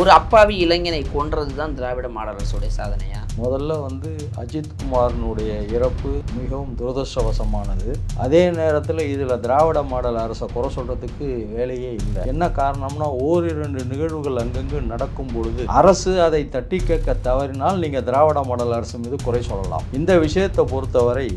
ஒரு அப்பாவி இளைஞனை கொன்றது தான் திராவிட மாடல் அரசுடைய சாதனையா? முதல்ல வந்து அஜித் குமாரனுடைய இறப்பு மிகவும் துரதிருஷ்டவசமானது. அதே நேரத்தில் இதில் திராவிட மாடல் அரசை குறை சொல்கிறதுக்கு வேலையே இல்லை. என்ன காரணம்னா ஓரிரண்டு நிகழ்வுகள் அங்கங்கு நடக்கும் பொழுது அரசு அதை தட்டி கேட்க தவறினால் நீங்கள் திராவிட மாடல் அரசு மீது குறை சொல்லலாம். இந்த விஷயத்தை பொறுத்தவரை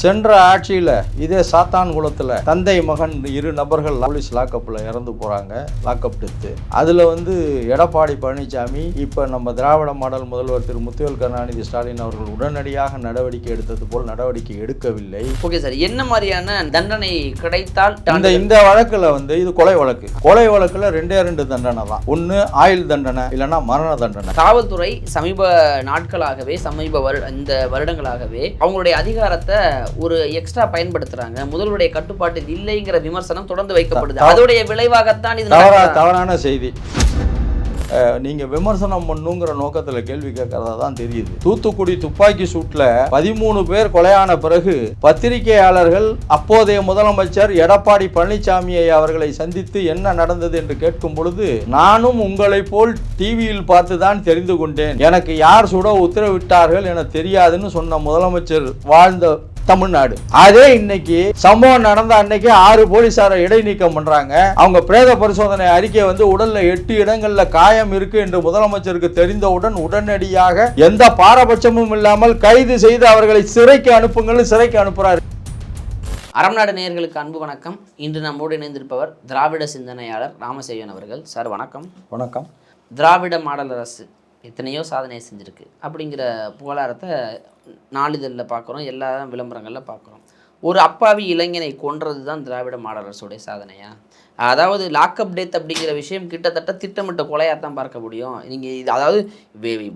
சென்ற ஆட்சியில் இதே சாத்தான்குளத்தில் தந்தை மகன் இரு நபர்கள் போலீஸ் லாக்கப்பில் இறந்து போகிறாங்க லாக்கப் டெத்து அதில் வந்து எடப்பாடி பழனிசாமி இப்போ நம்ம திராவிட மாடல் முதல்வர் திரு முத்துவேல் கருணாநிதி ஸ்டாலின் அவர்கள் உடனடியாக நடவடிக்கை எடுத்தது போல் நடவடிக்கை எடுக்கவில்லை. ஓகே சார் என்ன மாதிரியான தண்டனை கிடைத்தால் இந்த இந்த வழக்கில் வந்து இது கொலை வழக்கு. கொலை வழக்கில் ரெண்டே ரெண்டு தண்டனை தான். ஒன்று ஆயுள் தண்டனை இல்லைன்னா மரண தண்டனை. காவல்துறை சமீப நாட்களாகவே சமீப வருட இந்த வருடங்களாகவே அவங்களுடைய அதிகாரத்தை ஒரு எக்ஸ்ட்ரா பயன்படுத்துறாங்க. முதல்வருடைய கட்டுப்பாட்டில் இல்லைங்கிற விமர்சனம் தொடர்ந்து வைக்கப்படுது. அதோடைய விளைவாகத்தான் இது? தவறான செய்தி. நீங்க விமர்சனம் பண்ணுங்கிற நோக்கத்துல கேள்வி கேட்கறதா தான் தெரியுது. தூத்துக்குடி துப்பாக்கி சூட்ல பதிமூணு பேர் கொலையான பிறகு பத்திரிகையாளர்கள் அப்போதைய முதலமைச்சர் எடப்பாடி பழனிசாமியை அவர்களை சந்தித்து என்ன நடந்தது என்று கேட்கும் பொழுது நானும் உங்களைப் போல் டிவியில் பார்த்து தான் தெரிந்து கொண்டேன். எனக்கு யார் சுட உத்தரவிட்டார்கள் என தெரியாதுன்னு சொன்ன முதலமைச்சர் வாழ்ந்த தமிழ்நாடு. அதே இன்னைக்கு சம்பவம் நடந்த அன்னைக்கு ஆறு போலீசாரை இடைநீக்கம் பண்றாங்க. அவங்க பிரேத பரிசோதனை அறிக்கை வந்து உடல்ல எட்டு இடங்கள்ல காயம் இருக்கு என்று முதலமைச்சருக்கு தெரிந்தவுடன் உடனடியாக எந்த பாரபட்சமும் இல்லாமல் கைது செய்து அவர்களை சிறைக்கு அனுப்புங்கள் சிறைக்கு அனுப்புறாரு. அறம்நாடு நேயர்களுக்கு அன்பு வணக்கம். இன்று நம்மோடு இணைந்திருப்பவர் திராவிட சிந்தனையாளர் ராமசேயன் அவர்கள். சார் வணக்கம். வணக்கம். திராவிட மாடல் அரசு எத்தனையோ சாதனையை செஞ்சுருக்கு. அப்படிங்கிற புகழாரத்தை நாளிதழில் பார்க்குறோம். எல்லா விளம்பரங்களில் பார்க்குறோம். ஒரு அப்பாவி இளைஞனை கொன்றது தான் திராவிட மாடல் அரசுடைய சாதனையா? அதாவது லாக்அப் டெத் அப்படிங்கிற விஷயம் கிட்டத்தட்ட திட்டமிட்ட கொலையாக தான் பார்க்க முடியும். நீங்கள் இது அதாவது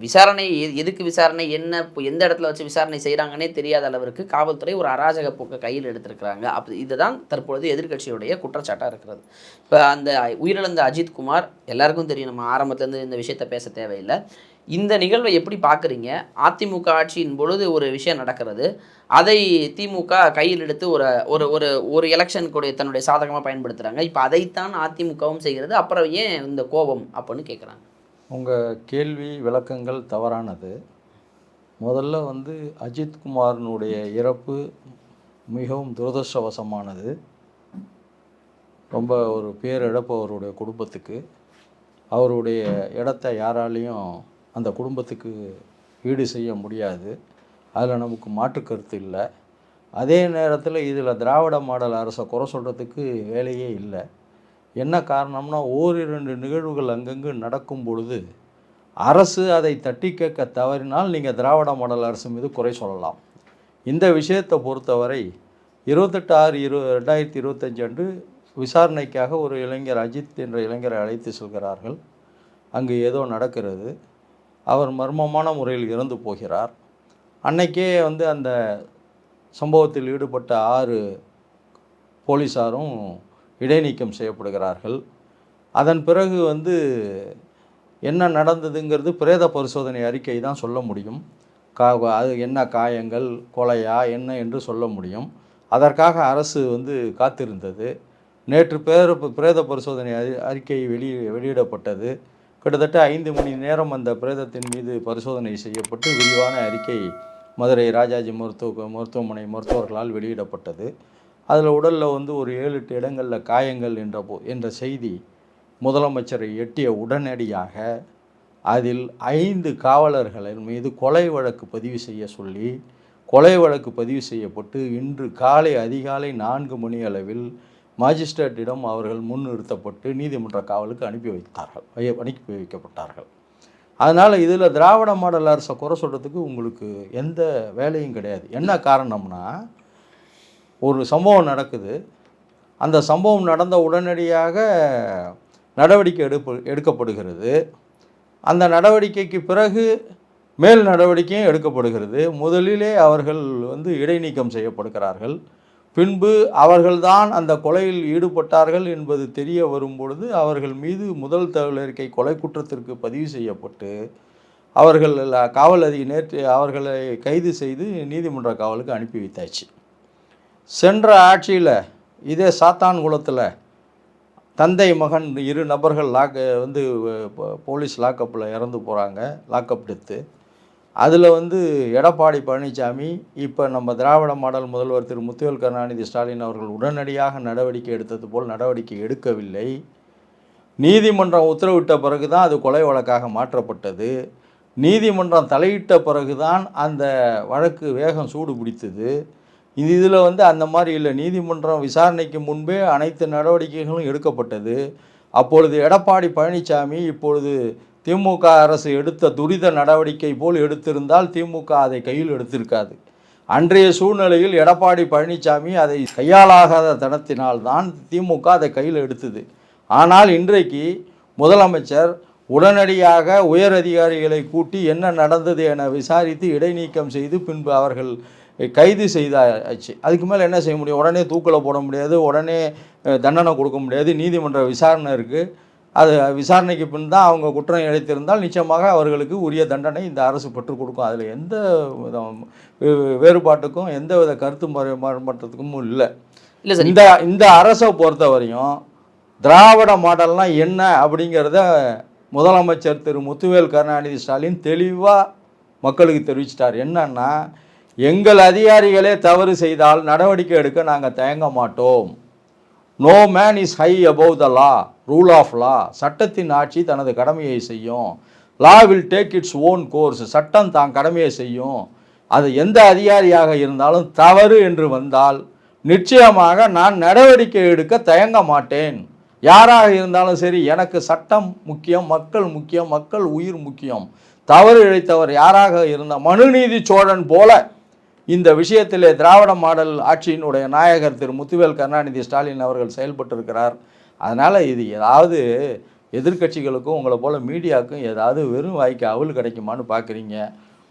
விசாரணை எதுக்கு விசாரணை என்ன இப்போ எந்த இடத்துல வச்சு விசாரணை செய்கிறாங்கன்னே தெரியாத அளவிற்கு காவல்துறை ஒரு அராஜக போக்கை கையில் எடுத்திருக்கிறாங்க. அப்போ இதுதான் தற்பொழுது எதிர்க்கட்சியுடைய குற்றச்சாட்டாக இருக்கிறது. இப்போ அந்த உயிரிழந்த அஜித் குமார் எல்லாருக்கும் தெரியும் நம்ம ஆரம்பத்துலேருந்து இந்த விஷயத்த பேச தேவையில்லை. இந்த நிகழ்வை எப்படி பார்க்குறீங்க? அதிமுக ஆட்சியின் பொழுது ஒரு விஷயம் நடக்கிறது. அதை திமுக கையில் எடுத்து ஒரு ஒரு ஒரு ஒரு எலெக்ஷன் கூட தன்னுடைய சாதகமாக பயன்படுத்துகிறாங்க இப்போ அதைத்தான் அதிமுகவும் செய்கிறது. அப்புறம் ஏன் இந்த கோபம் அப்படின்னு கேட்குறாங்க? உங்கள் கேள்வி விளக்கங்கள் தவறானது. முதல்ல வந்து அஜித் குமாரனுடைய இறப்பு மிகவும் துரதிருஷ்டவசமானது. ரொம்ப ஒரு பேரிழப்பு அவருடைய குடும்பத்துக்கு. அவருடைய இடத்த யாராலையும் அந்த குடும்பத்துக்கு ஈடு செய்ய முடியாது. அதில் நமக்கு மாற்று கருத்து இல்லை. அதே நேரத்தில் இதில் திராவிட மாடல் அரசை குறை சொல்கிறதுக்கு வேலையே இல்லை. என்ன காரணம்னா ஓரிரண்டு நிகழ்வுகள் அங்கங்கு நடக்கும் பொழுது அரசு அதை தட்டி கேட்க தவறினால் நீங்கள் திராவிட மாடல் அரசு மீது குறை சொல்லலாம். இந்த விஷயத்தை பொறுத்தவரை இருபத்தெட்டு ஆறு இரு ரெண்டாயிரத்தி இருபத்தஞ்சு அன்று விசாரணைக்காக ஒரு இளைஞர் அஜித் என்ற இளைஞரை அழைத்து செல்கிறார்கள். அங்கு ஏதோ நடக்கிறது. அவர் மர்மமான முறையில் இறந்து போகிறார். அன்னைக்கே வந்து அந்த சம்பவத்தில் ஈடுபட்ட ஆறு போலீஸாரும் இடைநீக்கம் செய்யப்படுகிறார்கள். அதன் பிறகு வந்து என்ன நடந்ததுங்கிறது பிரேத பரிசோதனை அறிக்கை தான் சொல்ல முடியும். கா அது என்ன காயங்கள் கொலையா என்ன என்று சொல்ல முடியும். அதற்காக அரசு வந்து காத்திருந்தது. நேற்று பேர பிரேத பரிசோதனை அறி- அறிக்கை வெளி வெளியிடப்பட்டது. கிட்டத்தட்ட ஐந்து மணி நேரம் அந்த பிரேதத்தின் மீது பரிசோதனை செய்யப்பட்டு விரிவான அறிக்கை மதுரை ராஜாஜி மருத்துவ மருத்துவமனை மருத்துவர்களால் வெளியிடப்பட்டது. அதில் உடலில் வந்து ஒரு ஏழு எட்டு இடங்களில் காயங்கள் என்ற போ என்ற செய்தி முதலமைச்சரை எட்டிய உடனடியாக அதில் ஐந்து காவலர்களின் மீது கொலை வழக்கு பதிவு செய்ய சொல்லி கொலை வழக்கு பதிவு செய்யப்பட்டு இன்று காலை அதிகாலை நான்கு மணி அளவில் மாஜிஸ்ட்ரேட்டிடம் அவர்கள் முன்னிறுத்தப்பட்டு நீதிமன்ற காவலுக்கு அனுப்பி வைத்தார்கள். அனுப்பி வைக்கப்பட்டார்கள். அதனால் இதில் திராவிட மாடல் அரசை குறை சொல்கிறதுக்கு உங்களுக்கு எந்த வேலையும் கிடையாது. என்ன காரணம்னா ஒரு சம்பவம் நடக்குது. அந்த சம்பவம் நடந்த உடனடியாக நடவடிக்கை எடுப்பு எடுக்கப்படுகிறது. அந்த நடவடிக்கைக்கு பிறகு மேல் நடவடிக்கையும் எடுக்கப்படுகிறது. முதலிலே அவர்கள் வந்து இடைநீக்கம் செய்யப்படுகிறார்கள். பின்பு அவர்கள்தான் அந்த கொலையில் ஈடுபட்டார்கள் என்பது தெரிய வரும் பொழுது அவர்கள் மீது முதல் தகவல் அறிக்கை கொலை குற்றத்திற்கு பதிவு செய்யப்பட்டு அவர்கள் காவல் அதிக நேற்று அவர்களை கைது செய்து நீதிமன்ற காவலுக்கு அனுப்பி வைத்தாச்சு. சென்ற ஆட்சியில் இதே சாத்தான்குளத்தில் தந்தை மகன் இரு நபர்கள் லாக் வந்து போலீஸ் லாக்கப்பில் இறந்து போகிறாங்க லாக்கப் டெத்து அதில் வந்து எடப்பாடி பழனிசாமி இப்போ நம்ம திராவிட மாடல் முதல்வர் திரு. முத்துவேல் கருணாநிதி ஸ்டாலின் அவர்கள் உடனடியாக நடவடிக்கை எடுத்தது போல் நடவடிக்கை எடுக்கவில்லை. நீதிமன்றம் உத்தரவிட்ட பிறகு தான் அது கொலை வழக்காக மாற்றப்பட்டது. நீதிமன்றம் தலையிட்ட பிறகு தான் அந்த வழக்கு வேகம் சூடு பிடித்தது. இது இதில் வந்து அந்த மாதிரி இல்லை. நீதிமன்றம் விசாரணைக்கு முன்பே அனைத்து நடவடிக்கைகளும் எடுக்கப்பட்டது. அப்பொழுது எடப்பாடி பழனிசாமி இப்பொழுது திமுக அரசு எடுத்த துரித நடவடிக்கை போல் எடுத்திருந்தால் திமுக அதை கையில் எடுத்திருக்காது. அன்றைய சூழ்நிலையில் எடப்பாடி பழனிசாமி அதை கையாளாகாத தனத்தினால்தான் திமுக அதை கையில் எடுத்தது. ஆனால் இன்றைக்கு முதலமைச்சர் உடனடியாக உயர் அதிகாரிகளை கூட்டி என்ன நடந்தது என விசாரித்து இடைநீக்கம் செய்து பின்பு அவர்கள் கைது செய்தாச்சு. அதுக்கு மேலே என்ன செய்ய முடியும்? உடனே தூக்கில் போட முடியாது உடனே தண்டனை கொடுக்க முடியாது நீதிமன்ற விசாரணை இருக்குது அது விசாரணைக்கு பின் தான் அவங்க குற்றம் இழைத்திருந்தால் நிச்சயமாக அவர்களுக்கு உரிய தண்டனை இந்த அரசு பெற்றுக் கொடுக்கும். அதில் எந்த வேறுபாட்டுக்கும் எந்த வித கருத்து மறு- மாறுபாட்டுக்கும் இல்லை. இல்லை சார். இந்த இந்த அரசை பொறுத்தவரையும் திராவிட மாடல்னா என்ன அப்படிங்கிறத முதலமைச்சர் திரு. முத்துவேல் கருணாநிதி ஸ்டாலின் தெளிவாக மக்களுக்கு தெரிவிச்சிட்டார். என்னன்னா எங்கள் அதிகாரிகளே தவறு செய்தால் நடவடிக்கை எடுக்க நாங்கள் தயங்க மாட்டோம். No man is high above the law rule of law சட்டத்தின் ஆட்சி தனது கடமையை செய்யும். Law will take its own course சட்டம் தான் கடமையை செய்யும். அது எந்த அதிகாரியாக இருந்தாலும் தவறு என்று வந்தால் நிச்சயமாக நான் நடவடிக்கை எடுக்க தயங்க மாட்டேன். யாராக இருந்தாலும் சரி எனக்கு சட்டம் முக்கியம் மக்கள் முக்கியம் மக்கள் உயிர் முக்கியம். தவறு இழைத்தவர் யாராக இருந்தால் மனுநீதி சோழன் போல. இந்த விஷயத்திலே திராவிட மாடல் ஆட்சியினுடைய நாயகர் திரு முத்துவேல் கருணாநிதி ஸ்டாலின் அவர்கள் செயல்பட்டிருக்கிறார். அதனால் இது ஏதாவது எதிர்க்கட்சிகளுக்கும் உங்களை போல் மீடியாவுக்கும் ஏதாவது வெறும் வாய்க்கு அவல் கிடைக்குமான்னு பார்க்குறீங்க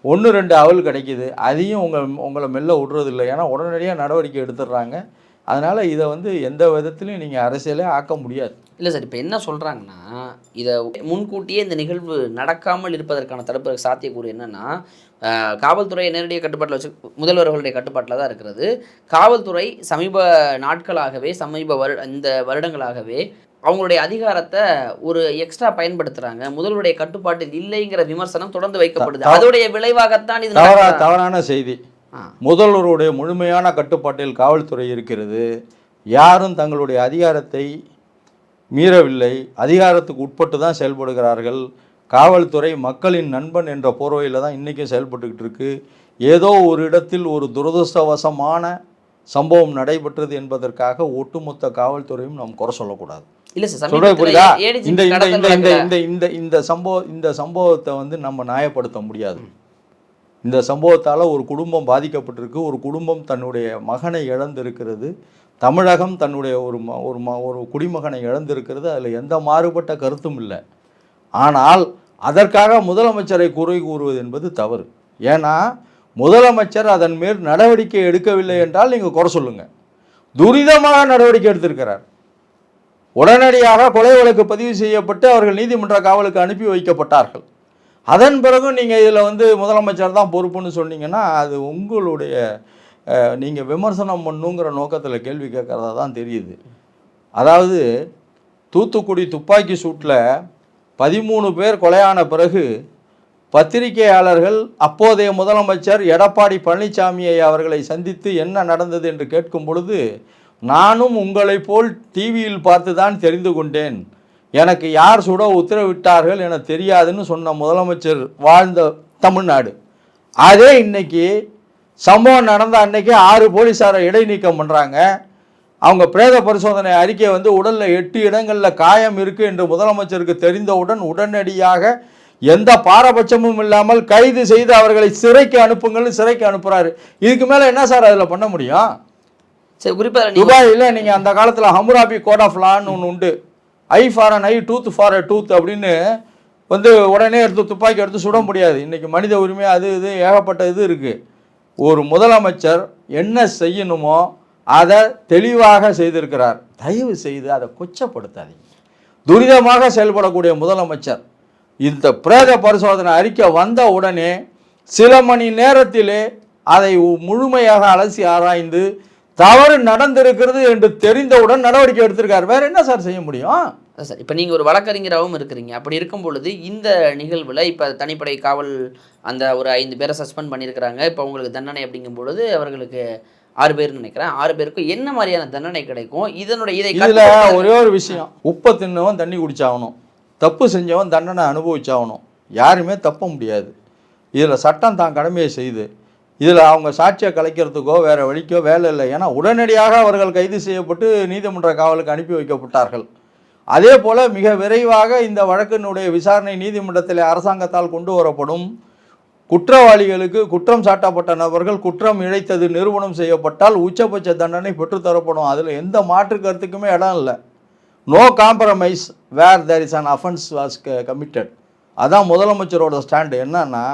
ஒன்று ரெண்டு அவல் கிடைக்குது. அதையும் உங்கள் உங்களை மெல்ல விடுறது ஏன்னா உடனடியாக நடவடிக்கை எடுத்துடுறாங்க. அதனால் இதை வந்து எந்த விதத்துலையும் நீங்கள் அரசியலே ஆக்க முடியாது இல்லை சார் இப்போ என்ன சொல்கிறாங்கன்னா இதை முன்கூட்டியே இந்த நிகழ்வு நடக்காமல் இருப்பதற்கான தடுப்பு சாத்தியக்கூறு என்னன்னா அஹ், காவல்துறையை நேரடியாக கட்டுப்பாட்டில் வச்சு முதல்வர்களுடைய கட்டுப்பாட்டில் தான் இருக்கிறது காவல்துறை சமீப நாட்களாகவே சமீப வரு இந்த வருடங்களாகவே அவங்களுடைய அதிகாரத்தை ஒரு எக்ஸ்ட்ரா பயன்படுத்துறாங்க முதல்வருடைய கட்டுப்பாட்டில் இல்லைங்கிற விமர்சனம் தொடர்ந்து வைக்கப்படுது அதோடைய விளைவாகத்தான் இது? தவறான செய்தி. முதல்வருடைய முழுமையான கட்டுப்பாட்டில் காவல்துறை இருக்கிறது. யாரும் தங்களுடைய அதிகாரத்தை மீறவில்லை. அதிகாரத்துக்கு உட்பட்டு தான் செயல்படுகிறார்கள். காவல்துறை மக்களின் நண்பன் என்ற போர்வையில் தான் இன்றைக்கும் செயல்பட்டுக்கிட்டு இருக்கு. ஏதோ ஒரு இடத்தில் ஒரு துரதிருஷ்டவசமான சம்பவம் நடைபெற்றது என்பதற்காக ஒட்டுமொத்த காவல்துறையும் நாம் குறை சொல்லக்கூடாது. புரியுதா? இந்த இந்த இந்த இந்த இந்த சம்பவம் இந்த சம்பவத்தை வந்து நம்ம நியாயப்படுத்த முடியாது. இந்த சம்பவத்தால் ஒரு குடும்பம் பாதிக்கப்பட்டிருக்கு. ஒரு குடும்பம் தன்னுடைய மகனை இழந்திருக்கிறது. தமிழகம் தன்னுடைய ஒரு ம ஒரு ம ஒரு குடிமகனை இழந்திருக்கிறது. அதில் எந்த மாறுபட்ட கருத்தும் இல்லை. ஆனால் அதற்காக முதலமைச்சரை குறை கூறுவது என்பது தவறு. ஏன்னா முதலமைச்சர் அதன் மேல் நடவடிக்கை எடுக்கவில்லை என்றால் நீங்கள் குறை சொல்லுங்கள் துரிதமாக நடவடிக்கை எடுத்திருக்கிறார். உடனடியாக கொலை வழக்கு பதிவு செய்யப்பட்டு அவர்கள் நீதிமன்ற காவலுக்கு அனுப்பி வைக்கப்பட்டார்கள். அதன் பிறகும் நீங்கள் இதில் வந்து முதலமைச்சர் தான் பொறுப்புன்னு சொன்னீங்கன்னா அது உங்களுடைய நீங்கள் விமர்சனம் பண்ணுங்கிற நோக்கத்தில் கேள்வி கேட்குறதா தான் தெரியுது. அதாவது தூத்துக்குடி துப்பாக்கி சூட்டில் பதிமூணு பேர் கொலையான பிறகு பத்திரிகையாளர்கள் அப்போதைய முதலமைச்சர் எடப்பாடி பழனிசாமியை அவர்களை சந்தித்து என்ன நடந்தது என்று கேட்கும் பொழுது நானும் உங்களைப் போல் டிவியில் பார்த்து தான் தெரிந்து கொண்டேன். எனக்கு யார் சுட உத்தரவிட்டார்கள் என தெரியாதுன்னு சொன்ன முதலமைச்சர் வாழ்ந்த தமிழ்நாடு. அதே இன்னைக்கு சம்பவம் நடந்த அன்னைக்கு ஆறு போலீஸாரை இடைநீக்கம் பண்ணுறாங்க அவங்க பிரேத பரிசோதனை அறிக்கை வந்து உடலில் எட்டு இடங்களில் காயம் இருக்குது என்று முதலமைச்சருக்கு தெரிந்தவுடன் உடனடியாக எந்த பாரபட்சமும் இல்லாமல் கைது செய்து அவர்களை சிறைக்கு அனுப்புங்கள்னு சிறைக்கு அனுப்புகிறாரு இதுக்கு மேலே என்ன சார் அதில் பண்ண முடியும்? சரி குறிப்பா நீங்க துபாயில் நீங்கள் அந்த காலத்தில் ஹம்ராபி கோட் ஆஃப் லான்னு ஒன்று உண்டு. Eye for an eye tooth for a tooth அப்படின்னு வந்து உடனே எடுத்து துப்பாக்கி எடுத்து சுட முடியாது. இன்றைக்கி மனித உரிமை அது இது ஏகப்பட்ட இது இருக்குது ஒரு முதலமைச்சர் என்ன செய்யணுமோ அதை தெளிவாக செய்திருக்கிறார். தயவு செய்து அதை கொச்சப்படுத்தாதீங்க. துரிதமாக செயல்படக்கூடிய முதலமைச்சர் இந்த பிரேத பரிசோதனை அறிக்கை வந்த உடனே சில மணி நேரத்திலே அதை முழுமையாக அலசி ஆராய்ந்து தவறு நடந்திருக்கிறது என்று தெரிந்தவுடன் நடவடிக்கை எடுத்திருக்காரு. வேற என்ன சார் செய்ய முடியும்? சார் இப்போ நீங்கள் ஒரு வழக்கறிஞராகவும் இருக்கிறீங்க. அப்படி இருக்கும் பொழுது இந்த நிகழ்வில் இப்போ தனிப்படை காவல் அந்த ஒரு ஐந்து பேரை சஸ்பெண்ட் பண்ணியிருக்கிறாங்க. இப்போ உங்களுக்கு தண்டனை அப்படிங்கும் பொழுது அவர்களுக்கு ஆறு பேர்னு நினைக்கிறேன். ஆறு பேருக்கும் என்ன மாதிரியான தண்டனை கிடைக்கும்? இதனுடைய இதை இதுல ஒரே ஒரு விஷயம். உப்பை தின்னவன் தண்ணி குடிச்சாகணும். தப்பு செஞ்சவன் தண்டனை அனுபவிச்சாகணும். யாருமே தப்ப முடியாது. இதில் சட்டம் தான் கடமையை செய்யுது இதில் அவங்க சாட்சியை கலைக்கிறதுக்கோ வேறு வழிக்கோ வேலை இல்லை. ஏன்னா உடனடியாக அவர்கள் கைது செய்யப்பட்டு நீதிமன்ற காவலுக்கு அனுப்பி வைக்கப்பட்டார்கள். அதே போல் மிக விரைவாக இந்த வழக்கினுடைய விசாரணை நீதிமன்றத்தில் அரசாங்கத்தால் கொண்டு வரப்படும். குற்றவாளிகளுக்கு குற்றம் சாட்டப்பட்ட நபர்கள் குற்றம் இழைத்தது நிரூபணம் செய்யப்பட்டால் உச்சபட்ச தண்டனை பெற்றுத்தரப்படும். அதில் எந்த மாற்று கருத்துக்குமே இடம் இல்லை. No compromise where there is an offence was committed அதான் முதலமைச்சரோட ஸ்டாண்டு என்னன்னா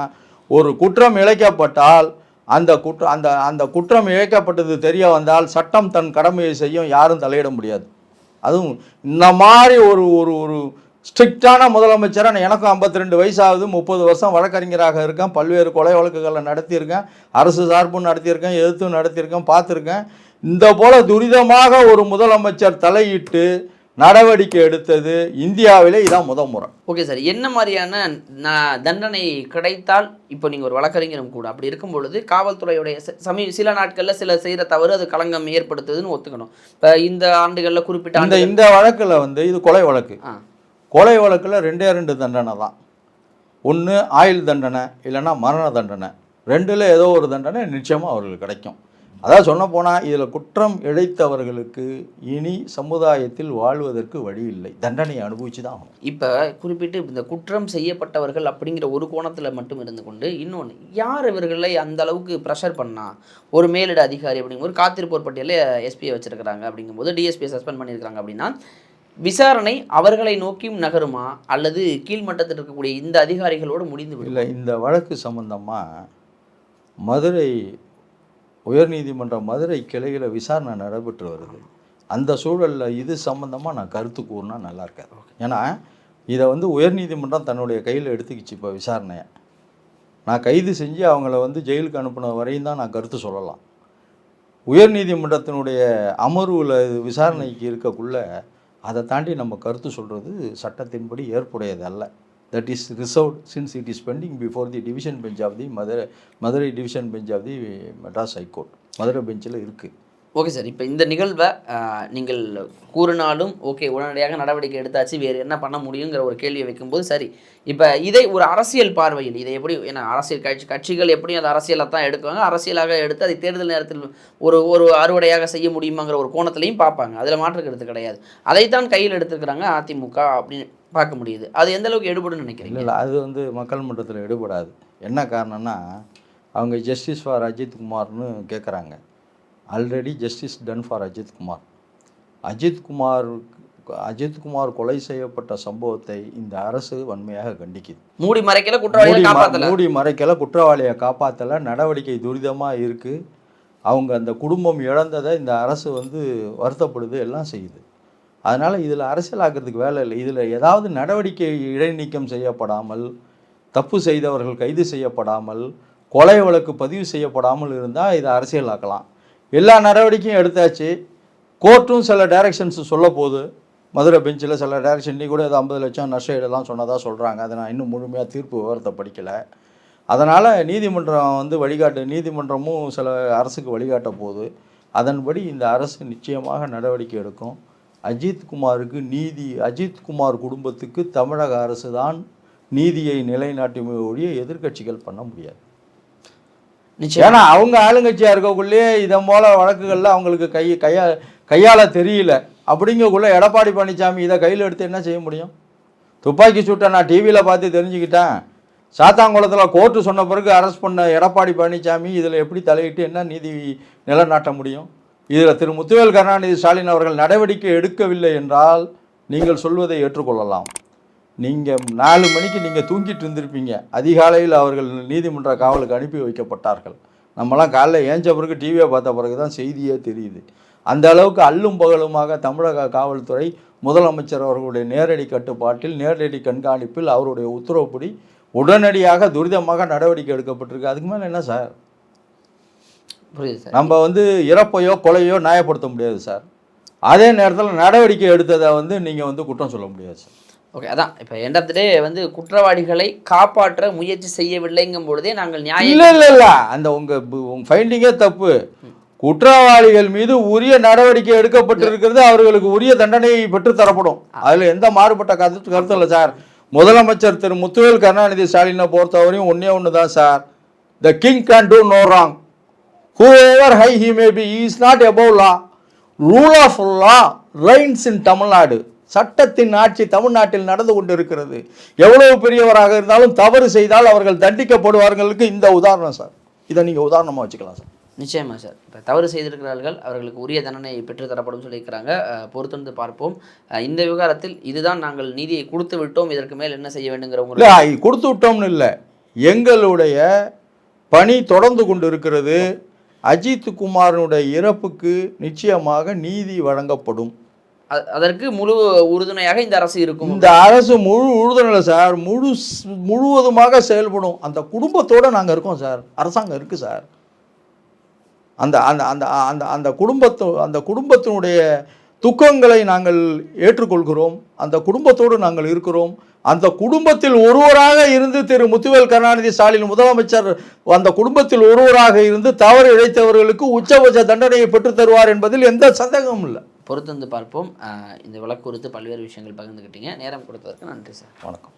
ஒரு குற்றம் இழைக்கப்பட்டால் அந்த குற்ற அந்த அந்த குற்றம் இழைக்கப்பட்டது தெரிய வந்தால் சட்டம் தன் கடமையை செய்யும் யாரும் தலையிட முடியாது. அதுவும் இந்த மாதிரி ஒரு ஒரு ஒரு ஸ்ட்ரிக்டான முதலமைச்சராக எனக்கும் 52 ரெண்டு வயசாகுது முப்பது வருஷம் வழக்கறிஞராக இருக்கேன் பல்வேறு கொலை வழக்குகளை நடத்தியிருக்கேன் அரசு சார்பும் நடத்தியிருக்கேன் எதிர்த்தும் நடத்தியிருக்கேன் பார்த்துருக்கேன். இந்த போல துரிதமாக ஒரு முதலமைச்சர் தலையிட்டு நடவடிக்கை எடுத்தது இந்தியாவிலே இதான் முத முறை. ஓகே சார் என்ன மாதிரியான தண்டனை கிடைத்தால் இப்போ நீங்கள் ஒரு வழக்கறிஞரும் கூட அப்படி இருக்கும் பொழுது காவல்துறையுடைய சமீ சில நாட்களில் சில செய்கிற தவறு அது களங்கம் ஏற்படுத்துதுன்னு ஒத்துக்கணும். இப்போ இந்த ஆண்டுகளில் குறிப்பிட்ட ஆண்டுகள் இந்த வழக்கில் வந்து இது கொலை வழக்கு. கொலை வழக்கில் ரெண்டே ரெண்டு தண்டனை தான். ஒன்று ஆயுள் தண்டனை இல்லைன்னா மரண தண்டனை. ரெண்டில் ஏதோ ஒரு தண்டனை நிச்சயமாக அவர்களுக்கு கிடைக்கும். அதாவது சொல்ல போனால் இதில் குற்றம் இழைத்தவர்களுக்கு இனி சமுதாயத்தில் வாழ்வதற்கு வழி இல்லை. தண்டனையை அனுபவிச்சு தான் ஆகணும். இப்போ குறிப்பிட்டு இந்த குற்றம் செய்யப்பட்டவர்கள் அப்படிங்கிற ஒரு கோணத்தில் மட்டும் இருந்து கொண்டு இன்னொன்று யார் இவர்களை அந்த அளவுக்கு ப்ரெஷர் பண்ணா? ஒரு மேலிட அதிகாரி அப்படிங்கும்போது காத்திருப்போர் பட்டியலில் எஸ்பியை வச்சிருக்கிறாங்க அப்படிங்கும்போது டிஎஸ்பியை சஸ்பெண்ட் பண்ணியிருக்காங்க அப்படின்னா விசாரணை அவர்களை நோக்கியும் நகருமா? அல்லது கீழ்மட்டத்தில் இருக்கக்கூடிய இந்த அதிகாரிகளோடு முடிந்து இல்லை இந்த வழக்கு சம்பந்தமாக மதுரை உயர்நீதிமன்ற மதுரை கிளையில் விசாரணை நடைபெற்று வருது. அந்த சூழலில் இது சம்மந்தமாக நான் கருத்து கூறினா நல்லா இருக்காது. ஏன்னா இதை வந்து உயர்நீதிமன்றம் தன்னுடைய கையில் எடுத்துக்கிச்சு இப்போ விசாரணையை. நான் கைது செஞ்சு அவங்கள வந்து ஜெயிலுக்கு அனுப்பின வரையும் தான் நான் கருத்து சொல்லலாம். உயர்நீதிமன்றத்தினுடைய அமர்வில் விசாரணைக்கு இருக்கக்குள்ள அதை தாண்டி நம்ம கருத்து சொல்கிறது சட்டத்தின்படி ஏற்புடையது அல்ல that is reserved since it is pending before the division bench of the Madurai Madurai division bench of the Madras high court Madurai பெஞ்சில் இருக்குது ஓகே சார் இப்போ இந்த நிகழ்வை நீங்கள் கூறினாலும் ஓகே உடனடியாக நடவடிக்கை எடுத்தாச்சு வேறு என்ன பண்ண முடியுங்கிற ஒரு கேள்வியை வைக்கும்போது சரி. இப்போ இதை ஒரு அரசியல் பார்வையில் இதை எப்படி ஏன்னா அரசியல் கட்சி கட்சிகள் எப்படியும் அதை அரசியலாக தான் எடுக்குவாங்க. அரசியலாக எடுத்து அதை தேர்தல் நேரத்தில் ஒரு ஒரு அறுவடையாக செய்ய முடியுமாங்கிற ஒரு கோணத்துலையும் பார்ப்பாங்க. அதில் மாற்று கருத்து கிடையாது. அதைத்தான் கையில் எடுத்துக்கிறாங்க அதிமுக அப்படின்னு பார்க்க முடியுது. அது எந்த அளவுக்கு எடுபடுன்னு நினைக்கிறீங்க? இல்லை அது வந்து மக்கள் மன்றத்தில் எடுபடாது. என்ன காரணம்னா அவங்க ஜஸ்டிஸ் ஃபார் அஜித் குமார்னு கேட்குறாங்க already justice done for Ajith Kumar Ajith Kumar Ajith Kumar கொலை செய்யப்பட்ட சம்பவத்தை இந்த அரசு வன்மையாக கண்டிக்குது. மூடி மறைக்கல காப்பாற்றல மூடி மறைக்கல குற்றவாளியை காப்பாற்றலை நடவடிக்கை துரிதமாக இருக்குது அவங்க அந்த குடும்பம் இழந்ததை இந்த அரசு வந்து வருத்தப்படுது எல்லாம் செய்யுது. அதனால் இதில் அரசியலாக்கிறதுக்கு வேலை இல்லை. இதில் ஏதாவது நடவடிக்கை இடைநீக்கம் செய்யப்படாமல் தப்பு செய்தவர்கள் கைது செய்யப்படாமல் கொலை வழக்கு பதிவு செய்யப்படாமல் இருந்தால் இதை அரசியலாக்கலாம். எல்லா நடவடிக்கையும் எடுத்தாச்சு. கோர்ட்டும் சில டைரக்ஷன்ஸ் சொல்ல போகுது. மதுரை பெஞ்சில் சில டைரக்ஷன் நீ கூட ஏதோ ஐம்பது லட்சம் நஷ்ட சொன்னதாக சொல்கிறாங்க அதை நான் இன்னும் முழுமையாக தீர்ப்பு விவரத்தை படிக்கலை. அதனால் நீதிமன்றம் வந்து வழிகாட்டு நீதிமன்றமும் சில அரசுக்கு வழிகாட்ட போகுது. அதன்படி இந்த அரசு நிச்சயமாக நடவடிக்கை எடுக்கும். அஜித் குமாருக்கு நீதி அஜித் குமார் குடும்பத்துக்கு தமிழக அரசு தான் நீதியை நிலைநாட்டுமே ஒழிய எதிர்க்கட்சிகள் பண்ண முடியாது. ஏன்னா அவங்க ஆளுங்கட்சியாக இருக்கக்குள்ளேயே இதன் போல வழக்குகளில் அவங்களுக்கு கை கையா கையாள தெரியல. அப்படிங்கக்குள்ள எடப்பாடி பழனிசாமி இதை கையில் எடுத்து என்ன செய்ய முடியும்? துப்பாக்கி சூட்டை நான் டிவியில் பார்த்து தெரிஞ்சுக்கிட்டேன். சாத்தாங்குளத்தில் கோர்ட்டு சொன்ன பிறகு அரெஸ்ட் பண்ண எடப்பாடி பழனிசாமி இதில் எப்படி தலையிட்டு என்ன நீதி நிலைநாட்ட முடியும்? இதில் திரு முத்துவேல் கருணாநிதி ஸ்டாலின் அவர்கள் நடவடிக்கை எடுக்கவில்லை என்றால் நீங்கள் சொல்வதை ஏற்றுக்கொள்ளலாம். நீங்கள் நாலு மணிக்கு நீங்கள் தூங்கிட்டு இருந்திருப்பீங்க. அதிகாலையில் அவர்கள் நீதிமன்ற காவலுக்கு அனுப்பி வைக்கப்பட்டார்கள். நம்மலாம் காலைல ஏஞ்ச பிறகு டிவியை பார்த்த பிறகு தான் செய்தியே தெரியுது. அந்த அளவுக்கு அல்லும் பகலுமாக தமிழக காவல்துறை முதலமைச்சர் அவர்களுடைய நேரடி கட்டுப்பாட்டில் நேரடி கண்காணிப்பில் அவருடைய உத்தரவுப்படி உடனடியாக துரிதமாக நடவடிக்கை எடுக்கப்பட்டிருக்கு. அதுக்கு மேலே என்ன சார்? புரியுது சார். நம்ம வந்து இறப்பையோ கொலையோ நியாயப்படுத்த முடியாது சார். அதே நேரத்தில் நடவடிக்கை எடுத்ததை வந்து நீங்கள் வந்து குற்றம் சொல்ல முடியாது சார். ஓகே அதான். இப்போ எண்ட் ஆஃப் டே வந்து குற்றவாளிகளை காப்பாற்ற முயற்சி செய்யவில்லைங்கும் பொழுதே நாங்கள் நியாயம் இல்லை இல்லை இல்லை. அந்த உங்கள் உங்கள் ஃபைண்டிங்கே தப்பு. குற்றவாளிகள் மீது உரிய நடவடிக்கை எடுக்கப்பட்டிருக்கிறது அவர்களுக்கு உரிய தண்டனை பெற்று தரப்படும். அதில் எந்த மாறுபட்ட கருத்து கருத்து இல்லை சார். முதலமைச்சர் திரு முத்துவேல் கருணாநிதி ஸ்டாலினை பொறுத்தவரையும் ஒன்றே ஒன்று தான் sir. The king can do no wrong whoever high he may be is not above law rule of law reigns in Tamil Nadu சட்டத்தின் ஆட்சி தமிழ்நாட்டில் நடந்து கொண்டிருக்கிறது. எவ்வளவு பெரியவராக இருந்தாலும் தவறு செய்தால் அவர்கள் தண்டிக்கப்படுவார்களுக்கு இந்த உதாரணம் சார். இதை நீங்கள் உதாரணமாக வச்சுக்கலாம் சார். நிச்சயமா சார். இப்போ தவறு செய்திருக்கிறார்கள் அவர்களுக்கு உரிய தண்டனை பெற்று தரப்படும் சொல்லியிருக்கிறாங்க. பொறுத்திருந்து பார்ப்போம். இந்த விவகாரத்தில் இதுதான் நாங்கள் நீதியை கொடுத்து விட்டோம் இதற்கு மேல் என்ன செய்ய வேண்டுங்கிற இல்லை உங்களுக்கு கொடுத்து விட்டோம்னு இல்லை. எங்களுடைய பணி தொடர்ந்து கொண்டு இருக்கிறது அஜித் குமாரனுடைய இறப்புக்கு நிச்சயமாக நீதி வழங்கப்படும். அதற்கு முழு உறுதுணையாக இந்த அரசு இருக்கும். இந்த அரசு முழு உறுதுணையில் சார் முழு முழுவதுமாக செயல்படும். அந்த குடும்பத்தோட நாங்கள் இருக்கோம் சார். அரசாங்கம் இருக்குது சார். அந்த அந்த அந்த அந்த அந்த குடும்பத்து அந்த குடும்பத்தினுடைய துக்கங்களை நாங்கள் ஏற்றுக்கொள்கிறோம். அந்த குடும்பத்தோடு நாங்கள் இருக்கிறோம். அந்த குடும்பத்தில் ஒருவராக இருந்து திரு முத்துவேல் கருணாநிதி ஸ்டாலின் முதலமைச்சர் அந்த குடும்பத்தில் ஒருவராக இருந்து தவறு இழைத்தவர்களுக்கு உச்சபட்ச தண்டனையை பெற்றுத் தருவார் என்பதில் எந்த சந்தேகமும் இல்லை. பொறுத்திருந்து பார்ப்போம். அஹ், இந்த வழக்கு குறித்து பல்வேறு விஷயங்கள் பகிர்ந்துக்கிட்டீங்க நேரம் கொடுத்ததற்கு நன்றி சார். வணக்கம்.